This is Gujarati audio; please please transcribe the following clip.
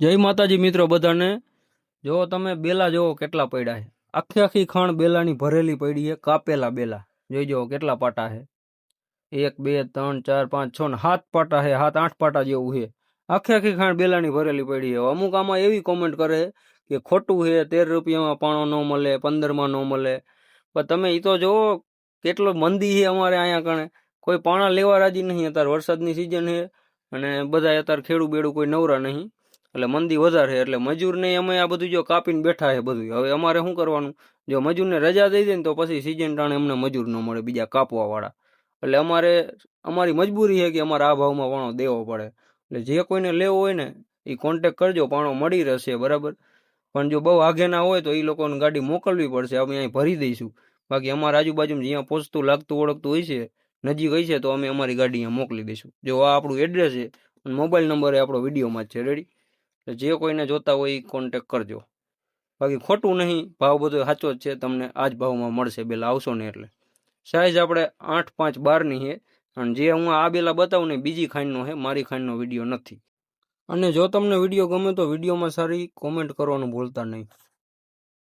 જય માતાજી મિત્રો બધાને. જો તમે બેલા જોવો કેટલા પડ્યા છે. આખી આખી ખાણ બેલાની ભરેલી પડી છે, કાપેલા બેલા. જોઈ જુઓ કેટલા પાટા છે. એક, બે, ત્રણ, ચાર, પાંચ, છ ને સાત પાટા છે, સાત, આઠ પાટા જેવું છે. આખી આખી ખાણ બેલાની ભરેલી પડી છે. અમુક આમાં એવી કોમેન્ટ કરે કે ખોટું છે, તેર રૂપિયામાં પાણો ન મળે, પંદરમાં ન મળે. પણ તમે એ તો જોવો કેટલો મંદી છે અમારે અહીંયા કણે. કોઈ પાણા લેવા રાજી નહીં. અત્યારે વરસાદની સિઝન છે અને બધા અત્યારે ખેડૂ બેડું કોઈ નવરા નહીં. એટલે મંદી વધારે છે. એટલે મજૂરને અમે આ બધું જો કાપીને બેઠા છે બધું. હવે અમારે શું કરવાનું? જો મજૂરને રજા દઈ દે ને તો પછી સિઝન ટાણે અમને મજૂર ન મળે, બીજા કાપવા વાળા એટલે અમારે, અમારી મજબૂરી છે કે અમારે આ ભાવમાં પાણો દેવો પડે. એટલે જે કોઈને લેવો હોય ને એ કોન્ટેક કરજો, પાણો મળી રહેશે, બરાબર? પણ જો બહુ આગેના હોય તો એ લોકોને ગાડી મોકલવી પડશે. અમે અહીં ભરી દઈશું. બાકી અમારા આજુબાજુ જ્યાં પહોંચતું, લાગતું, ઓળખતું હોય છે, નજીક હોય છે, તો અમે અમારી ગાડી અહીંયા મોકલી દઈશું. જો આ આપણું એડ્રેસ છે મોબાઈલ નંબર આપણો વિડીયોમાં જ છે. રેડી જે કોઈને જોતા હોય એ કોન્ટેક કરજો. બાકી ખોટું નહીં, ભાવ બધો સાચો જ છે, તમને આ જ ભાવમાં મળશે, બેલા આવશો ને એટલે. સાઈઝ આપણે આઠ પાંચ બારની છે અને જે હું આ બેલા બતાવું ને બીજી ખાંડનો છે મારી ખાંડનો વીડિયો નથી. અને જો તમને વીડિયો ગમે તો વિડીયોમાં સારી કોમેન્ટ કરવાનું ભૂલતા નહીં.